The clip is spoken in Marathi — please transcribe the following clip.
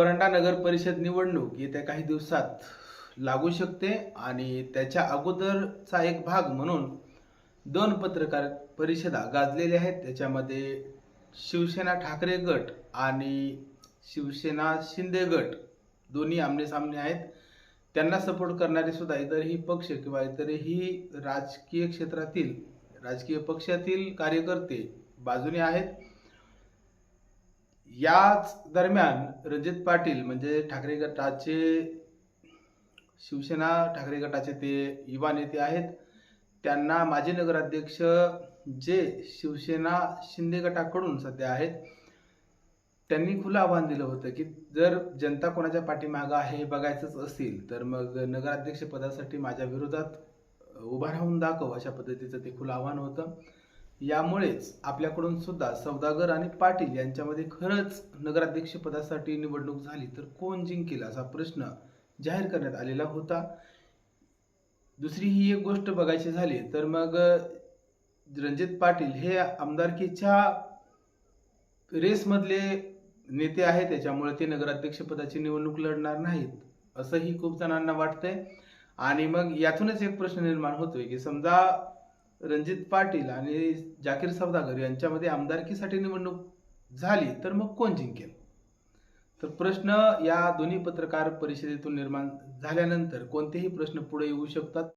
परंडा नगर परिषद निवडणूक येत्या काही दिवसात लागू शकते आणि त्याच्या अगोदरचा एक भाग म्हणून दोन पत्रकार परिषदा गाजलेल्या आहेत. त्याच्यामध्ये शिवसेना ठाकरे गट आणि शिवसेना शिंदे गट दोन्ही आमनेसामने आहेत. त्यांना सपोर्ट करणारे सुद्धा इतरही पक्ष किंवा इतरही राजकीय क्षेत्रातील राजकीय पक्षातील कार्यकर्ते बाजूने आहेत. याच दरम्यान रणजित पाटील म्हणजे ठाकरे गटाचे शिवसेना ठाकरे गटाचे ते युवा नेते आहेत. त्यांना माजी नगराध्यक्ष जे शिवसेना शिंदे गटाकडून सध्या आहेत त्यांनी खुलं आव्हान दिलं होतं की जर जनता कोणाच्या पाठीमागं आहे हे बघायचंच असेल तर मग नगराध्यक्ष पदासाठी माझ्या विरोधात उभा राहून दाखव अशा पद्धतीचं ते खुलं आव्हान होतं. यामुळेच आपल्याकडून सुद्धा सौदागर आणि पाटील यांच्यामध्ये खरंच नगराध्यक्ष पदासाठी निवडणूक झाली तर कोण जिंकेल असा प्रश्न जाहीर करण्यात आलेला होता. दुसरी ही एक गोष्ट बघायची झाली तर मग रणजित पाटील हे आमदारकीच्या रेसमधले नेते आहेत त्याच्यामुळे ते नगराध्यक्ष पदाची निवडणूक लढणार नाहीत असंही खूप जणांना वाटतंय. आणि मग यातूनच एक प्रश्न निर्माण होतोय की समजा रणजित पाटील आणि जाकीर सौदागर यांच्यामध्ये आमदारकीसाठी निवडणूक झाली तर मग कोण जिंकेल? तर प्रश्न या दोन्ही पत्रकार परिषदेतून निर्माण झाल्यानंतर कोणतेही प्रश्न पुढे येऊ शकतात?